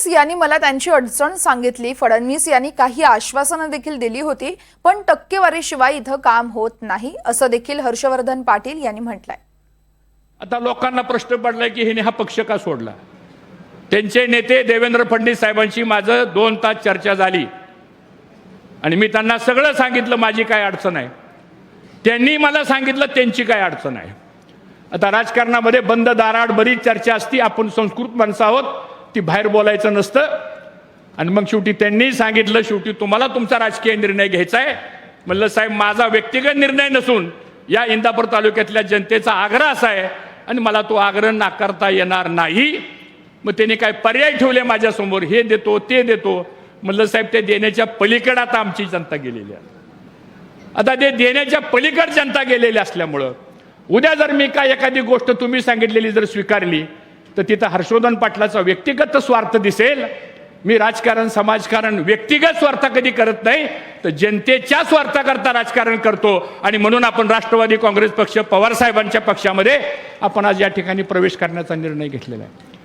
फडणवीस यांनी मला त्यांची अडचण सांगितली. फडणवीस यांनी काही आश्वासनं देखील दिली होती पण टक्केवारीशिवाय इथं काम होत नाही असं देखील हर्षवर्धन पाटील यांनी म्हटलंय. आता लोकांना प्रश्न पडलाय की हिने हा पक्ष का सोडला? त्यांचे नेते देवेंद्र फडणवीस साहेबांची माझं दोन तास चर्चा झाली. आणि मी त्यांना सगळं सांगितलं माझी काय अडचण आहे. त्यांनी मला सांगितलं त्यांची काय अडचण आहे. आता राजकारणामध्ये बंद दाराड बरीच चर्चा असती आपण संस्कृत माणसं आहोत. ती बाहेर बोलायचं नसतं. आणि मग शेवटी त्यांनी सांगितलं शेवटी तुम्हाला तुमचा राजकीय निर्णय घ्यायचा आहे. म्हणलं साहेब माझा व्यक्तिगत निर्णय नसून या इंदापूर तालुक्यातल्या जनतेचा आग्रह असा आहे आणि मला तो आग्रह नाकारता येणार नाही. मग त्यांनी काय पर्याय ठेवले माझ्यासमोर हे देतो ते देतो. म्हणलं साहेब ते देण्याच्या पलीकडे आता आमची जनता गेलेली आहे. आता ते देण्याच्या पलीकड जनता गेलेली असल्यामुळं उद्या जर मी काय एखादी गोष्ट तुम्ही सांगितलेली जर स्वीकारली तर तिथं हर्षवर्धन पाटलाचा व्यक्तिगत स्वार्थ दिसेल. मी राजकारण समाजकारण व्यक्तिगत स्वार्थ कधी करत नाही तर जनतेच्या स्वार्थाकरता राजकारण करतो. आणि म्हणून आपण राष्ट्रवादी काँग्रेस पक्ष पवार साहेबांच्या पक्षामध्ये आपण आज या ठिकाणी प्रवेश करण्याचा निर्णय घेतलेला आहे.